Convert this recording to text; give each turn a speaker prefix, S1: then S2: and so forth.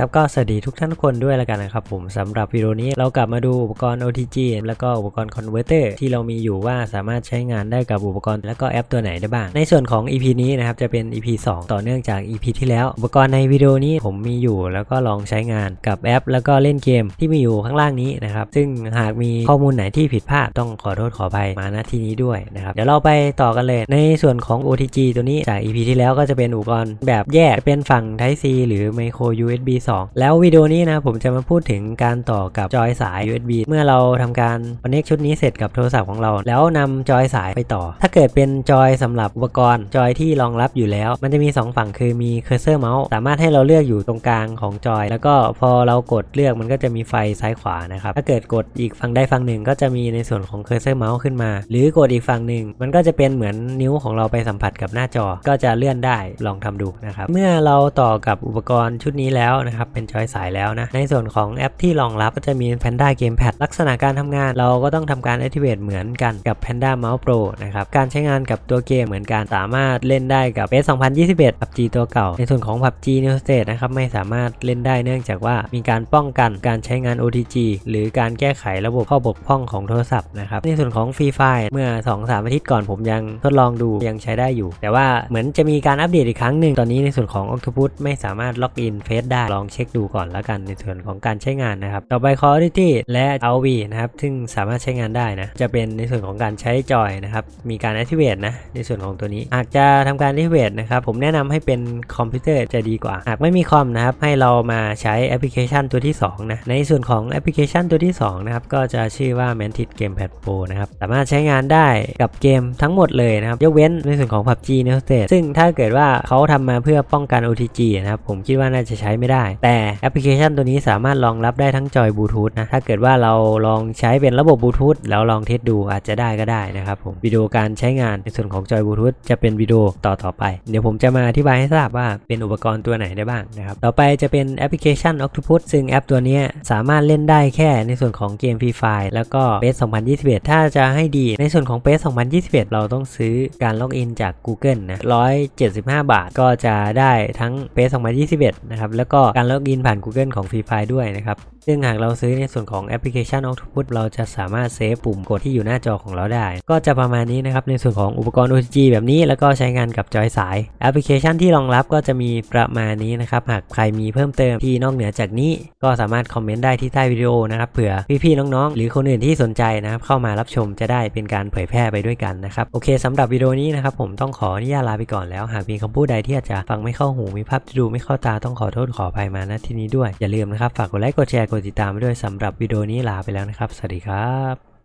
S1: ครับก็สวัสดีทุกท่านทุกคนด้วยแล้วกันนะครับผมสำหรับวิดีโอนี้เรากลับมาดูอุปกรณ์ OTG แล้วก็อุปกรณ์ Converter ที่เรามีอยู่ว่าสามารถใช้งานได้กับอุปกรณ์ แล้วก็แอปตัวไหนได้บ้าง ในส่วนของ EP นี้นะครับจะเป็น EP 2 ต่อเนื่องจาก EP ที่แล้ว อุปกรณ์ในวิดีโอนี้ผมมีอยู่แล้วก็ลองใช้งานกับแอป แล้วก็เล่นเกมที่มีอยู่ข้างล่างนี้นะครับซึ่งหากมีข้อมูลไหนที่ผิดพลาดต้องขอโทษขออภัยมาณที่นี้ด้วยนะครับเดี๋ยวเราไปต่อกันเลยในส่วนของ OTG ตัวนี้จาก EP ที่แล้วก็จะเป็นอุปกรณ์แบบแยกเป็นฝั่ง Type C หรือ Micro USB 2 แล้ววิดีโอนี้นะผมจะมาพูดถึงการต่อกับจอยสาย USB เมื่อเราทำการ connect ชุดนี้เสร็จกับโทรศัพท์ของเรา แล้วนำจอยสายไปต่อ ถ้าเกิดเป็นจอยสำหรับอุปกรณ์ จอยที่รองรับอยู่แล้ว มันจะมี 2 ฝั่งคือมีเคอร์เซอร์เมาส์สามารถให้เราเลือกอยู่ตรงกลางของจอย แล้วก็พอเรากดเลือกมันก็จะมีไฟซ้ายขวานะครับถ้าเกิดกดอีกฝั่งใดฝั่งหนึ่งก็จะมีในส่วนของเคอร์เซอร์เมาส์ขึ้นมา หรือกดอีกฝั่งหนึ่งมันก็จะเป็นเหมือนนิ้วของเราไปสัมผัสกับหน้าจอ ก็จะเลื่อนได้ลองทำดูนะครับเมื่อเราต่อกับอุปกรณ์ชุดนี้แล้วนะครับเป็นจอยสายแล้วนะ ในส่วนของแอปที่รองรับก็จะมี Panda Gamepad ลักษณะการทำงาน เราก็ต้องทำการ activate เหมือนกันกับ Panda Mouse Pro นะครับการใช้งานกับตัวเกมเหมือนกันสามารถเล่นได้กับ PS 2021 PUBG ตัวเก่า ในส่วนของ PUBG New State นะครับไม่สามารถเล่นได้เนื่องจากว่ามีการป้องกันการใช้งาน OTG หรือการแก้ไขระบบข้อบกพร่องของโทรศัพท์นะครับในส่วนของ Free Fire เมื่อ 2-3 อาทิตย์ก่อนผมยังทดลองดูยังใช้ได้อยู่ แต่ว่าเหมือนจะมีการอัปเดตอีกครั้งหนึ่งตอนนี้ในส่วนของ Octopus ไม่สามารถล็อกอินเฟซได้ลองเช็คดูก่อนแล้วกันในส่วนของการใช้งานนะครับ ต่อไป Call of Duty และ RV นะครับ ซึ่งสามารถใช้งานได้นะ จะเป็นในส่วนของการใช้จอยนะครับ มีการ activate นะ ในส่วนของตัวนี้ หากจะทำการ activate นะครับ ผมแนะนำให้เป็นคอมพิวเตอร์จะดีกว่า หากไม่มีคอมนะครับ ให้เรามาใช้แอปพลิเคชันตัวที่2นะ ในส่วนของแอปพลิเคชันตัวที่2นะครับ ก็จะชื่อว่า Mantis Gamepad Pro นะครับ สามารถใช้งานได้กับเกมทั้งหมดเลยนะครับ ยกเว้นในส่วนของ PUBG n e w State ซึ่งถ้าเกิดว่าเขาทำมาเพื่อป้องกัน OTG นะครับ ผมคิดว่าน่าจะใช้ไม่ได้แต่แอปพลิเคชันตัวนี้สามารถรองรับได้ทั้งจอยบลูทูธนะถ้าเกิดว่าเราลองใช้เป็นระบบบลูทูธแล้วลองเทสดูอาจจะได้ก็ได้นะครับผมวิดีโอการใช้งานในส่วนของจอยบลูทูธจะเป็นวิดีโอต่อต่อไป เดี๋ยวผมจะมาอธิบายให้ทราบว่าเป็นอุปกรณ์ตัวไหนได้บ้างนะครับต่อไปจะเป็นแอปพลิเคชัน Octopus ซึ่งแอปตัวนี้สามารถเล่นได้แค่ในส่วนของเกม Free Fire แล้วก็ PES 2021 ถ้าจะให้ดีในส่วนของ PES 2021 เราต้องซื้อการล็อกอินจาก Google นะ175 บาทก็จะได้ทั้ง PES 2021 นะครับแล้วก็การล็อกอินผ่าน Google ของ Free Fire ด้วยนะครับ ซึ่งหากเราซื้อในส่วนของแอปพลิเคชัน Octopus เราจะสามารถเซฟปุ่มกดที่อยู่หน้าจอของเราได้ ก็จะประมาณนี้นะครับ ในส่วนของอุปกรณ์ OTG แบบนี้ แล้วก็ใช้งานกับจอยสาย แอปพลิเคชันที่รองรับก็จะมีประมาณนี้นะครับ หากใครมีเพิ่มเติมที่นอกเหนือจากนี้ ก็สามารถคอมเมนต์ได้ที่ใต้วิดีโอนะครับ เผื่อพี่ๆน้องๆ หรือคนอื่นที่สนใจนะครับ เข้ามารับชมจะได้เป็นการเผยแพร่ไปด้วยกันนะครับ โอเคสำหรับวิดีโอนี้นะครับผมต้องขออนุญาตลาไปก่อนแล้ว หากมีคำพูดใดที่อาจจะฟังไม่เข้าหูมีภาพที่ดูไม่เข้าตาต้องขอโทษขออภัยมาณที่นี้ด้วย อย่าลืมนะครับ ฝากกดไลค์ กดแชร์ กดติดตามไปด้วยสำหรับวิดีโอนี้ลาไปแล้วนะครับ สวัสดีครับ